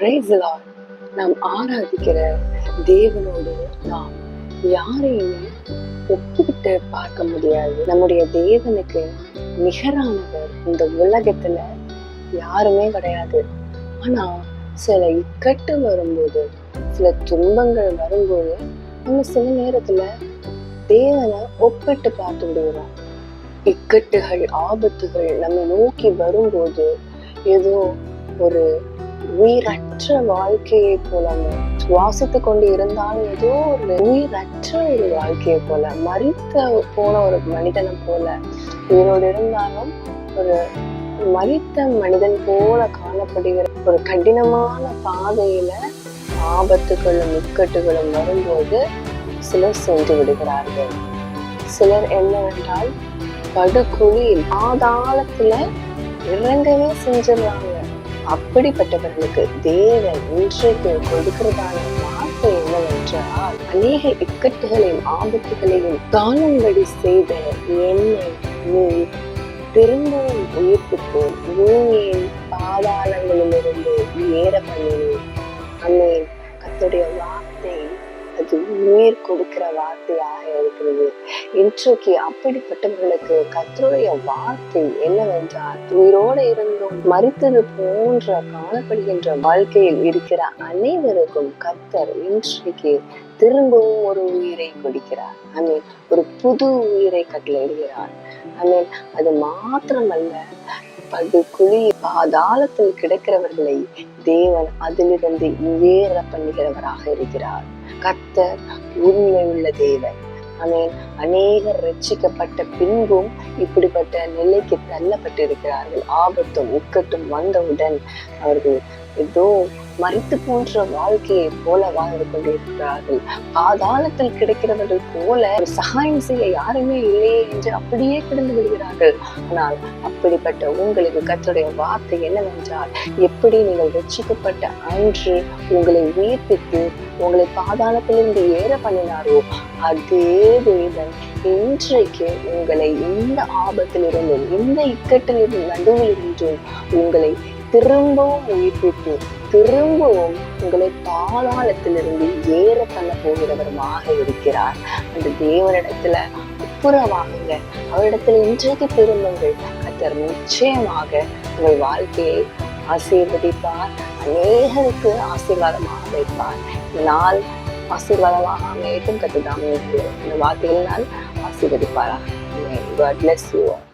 Praise நாம் ஆராதிக்கிற தேவனோடு நாம் யாரையுமே ஒப்புக்கிட்டு பார்க்க முடியாது. நம்முடைய தேவனுக்கு நிகரானவர் இந்த உலகத்துல யாருமே கிடையாது. ஆனா சில இக்கட்டு வரும்போது சில துன்பங்கள் வரும்போது நம்ம சில நேரத்துல தேவனை ஒப்பிட்டு பார்த்து விடுகிறோம் இக்கட்டுகள் ஆபத்துகள் நம்ம நோக்கி வரும்போது ஏதோ ஒரு உயிரற்ற வாழ்க்கையை போல சுவாசித்து கொண்டு இருந்தாலும் ஏதோ ஒரு உயிரற்ற ஒரு வாழ்க்கையை போல மறித்த போன ஒரு மனிதனை போல உயிரோடு இருந்தாலும் ஒரு மறித்த மனிதன் போல காணப்படுகிற ஒரு கடினமான பாதையில ஆபத்துகளும் இக்கட்டுகளும் வரும்போது சிலர் சென்று விடுகிறார்கள். சிலர் என்னவென்றால் படுகுழியில் ஆதாளத்துல இறங்கவே செஞ்சிடறாங்க அப்படிப்பட்டவர்களுக்கு தேவன் இன்றைக்கு கொடுக்கிறதான வார்த்தை என்னவென்றால் அநேக இக்கட்டுகளையும் ஆபத்துகளையும் காணும்படி செய்த என்னை நீ திரும்பவும் உயிர்ப்பித்து பூமியின் பாதாளங்களிலிருந்து ஏற பண்ணினேன் அன்னை கத்துடைய வார்த்தை அது உயிர் கொடுக்கிற வார்த்தையாக இருக்கிறது. இன்றைக்கு அப்படிப்பட்டவர்களுக்கு கத்தருடைய வார்த்தை என்னவென்றால் உயிரோடு இருந்தும் மறித்தது போன்ற காணப்படுகின்ற வாழ்க்கையில் இருக்கிற அனைவருக்கும் கத்தர் இன்றைக்கு திரும்பவும் ஒரு உயிரை கொடுக்கிறார் ஐ மீன் ஒரு புது உயிரை கட்டளையிடுகிறார். ஐ மீன் அது மாத்திரமல்ல படு குழி பாதாளத்தில் கிடக்கிறவர்களை தேவன் அதிலிருந்து ஏற பண்ணுகிறவராக இருக்கிறார். கத்தர் உண்மை உள்ள தேவன். ஆமேன். அநேகர் ரட்சிக்கப்பட்ட பின்பும் இப்படிப்பட்ட நிலைக்கு தள்ளப்பட்டிருக்கிறார்கள். ஆபத்தும் உக்கட்டும் வந்தவுடன் அவர்கள் ஏதோ மறித்து போன்ற வாழ்க்கையை போல வாழ்ந்து கொண்டிருக்கிறார்கள். பாதாளத்தில் கிடைக்கிறவர்கள் போல ஒரு சகாயம் செய்ய யாருமே இல்லையே என்று அப்படியே கிடந்து விடுகிறார்கள். ஆனால் அப்படிப்பட்ட உங்களுக்கு கத்தருடைய வார்த்தை என்னவென்றால் எப்படி நீங்கள் ரட்சிக்கப்பட்ட அன்று உங்களை உயிர்ப்பித்து உங்களை பாதாளத்திலிருந்து ஏற பண்ணினாரோ அதே தேவன் இன்றைக்கு உங்களை இந்த ஆபத்திலிருந்தும் இந்த இக்கட்டிலிருந்து நடுவில் இருந்தும் உங்களை திரும்பவும் உயிர்ப்பித்து திரும்பவும் உங்களை பாதாளத்திலிருந்து ஏற பண்ண போகிறவருமாக இருக்கிறார். அந்த தேவனிடத்துல அப்புறமாகுங்க அவரிடத்துல இன்றைக்கு திரும்புங்கள். கத்தர் நிச்சயமாக உங்கள் வாழ்க்கையை ஆசீர்வதிப்பார். அநேகருக்கு ஆசீர்வாதமாக வைப்பார் நாள் ஆசீர்வாதமாக அமையட்டும் கத்துதாமே இந்த வார்த்தையில் நான் ஆசீர்வதிப்பாரா God bless you all.